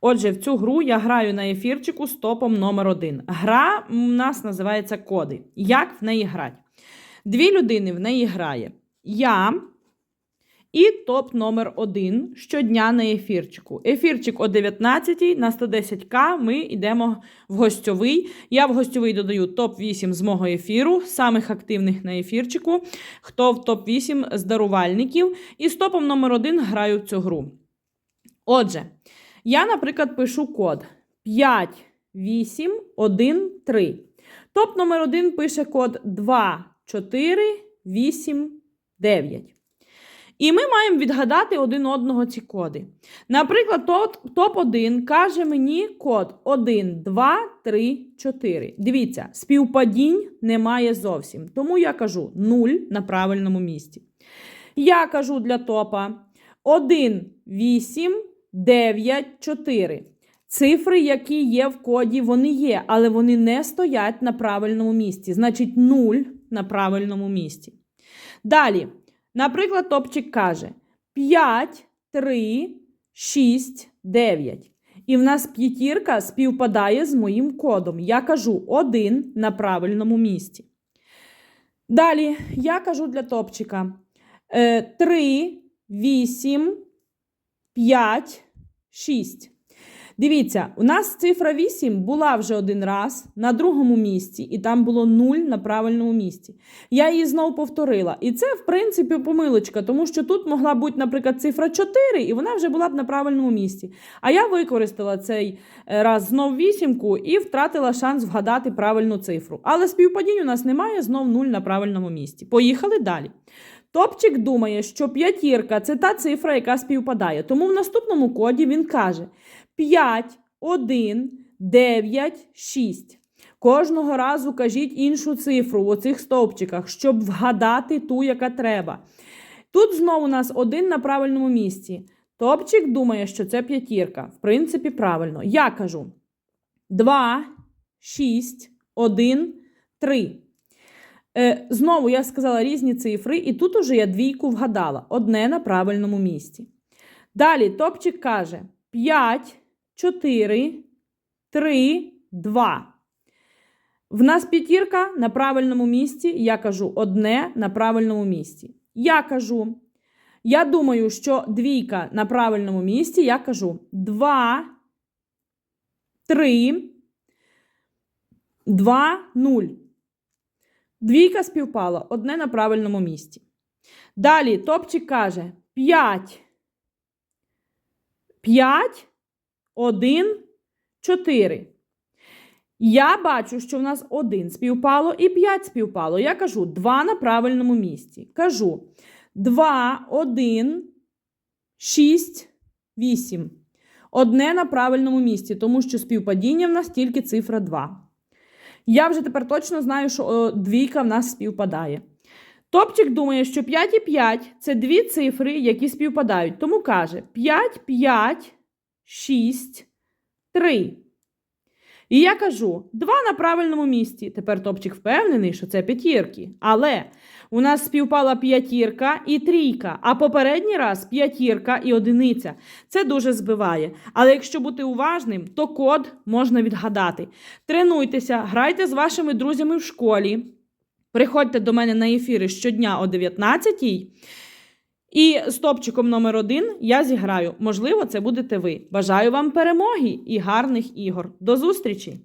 Отже, в цю гру я граю на ефірчику з топом номер 1 Гра у нас називається коди. Як в неї грати? Дві людини в неї грає. Я і топ номер 1 щодня на ефірчику. Ефірчик о 19 на 110к ми йдемо в гостьовий. Я в гостьовий додаю топ-8 з мого ефіру, самих активних на ефірчику, хто в топ-8 з дарувальників. І з топом номер 1 граю в цю гру. Отже, я, наприклад, пишу код 5, 8, 1, 3. Топ номер 1 пише код 2, 4, 8, 9. І ми маємо відгадати один одного ці коди. Наприклад, топ-1 каже мені код 1, 2, 3, 4. Дивіться, співпадінь немає зовсім. Тому я кажу 0 на правильному місці. Я кажу для топа 1, 8, 9, 4. Цифри, які є в коді, вони є, але вони не стоять на правильному місці. Значить, 0 на правильному місці. Далі. Наприклад, топчик каже 5, 3, 6, 9. І в нас п'ятірка співпадає з моїм кодом. Я кажу 1 на правильному місці. Далі я кажу для топчика 3, 8, 5, 6. Дивіться, у нас цифра 8 була вже один раз на другому місці, і там було 0 на правильному місці. Я її знову повторила. І це, в принципі, помилочка, тому що тут могла бути, наприклад, цифра 4, і вона вже була б на правильному місці. А я використала цей е, раз знов вісімку і втратила шанс вгадати правильну цифру. Але співпадінь у нас немає, знов 0 на правильному місці. Поїхали далі. Топчик думає, що п'ятірка це та цифра, яка співпадає. Тому в наступному коді він каже 5, 1, 9, 6. Кожного разу кажіть іншу цифру в оцих стовпчиках, щоб вгадати ту, яка треба. Тут знову у нас один на правильному місці. Топчик думає, що це п'ятірка. В принципі, правильно. Я кажу 2, 6, 1, 3. Е, Знову я сказала різні цифри, і тут уже я двійку вгадала. Одне на правильному місці. Далі топчик каже 5, 4, 3, 2. В нас п'ятірка на правильному місці. Я кажу одне на правильному місці. Я кажу, я думаю, що двійка на правильному місці. Я кажу 2, 3, 2, 0. Двійка співпала одне на правильному місці. Далі топчик каже 5, 5, 1, 4. Я бачу, що в нас 1 співпало і 5 співпало. Я кажу 2 на правильному місці. Кажу 2, 1, 6, 8. Одне на правильному місці, тому що співпадіння в нас тільки цифра 2. Я вже тепер точно знаю, що двійка в нас співпадає. Топчик думає, що 5 і 5 це дві цифри, які співпадають. Тому каже 5, 5, 6, 3. І я кажу: 2 на правильному місці. Тепер топчик впевнений, що це п'ятірки. Але у нас співпала п'ятірка і трійка, а попередній раз п'ятірка і одиниця. Це дуже збиває. Але якщо бути уважним, то код можна відгадати. Тренуйтеся, грайте з вашими друзями в школі. Приходьте до мене на ефіри щодня о 19-й. І з топчиком номер один я зіграю. Можливо, це будете ви. Бажаю вам перемоги і гарних ігор. До зустрічі!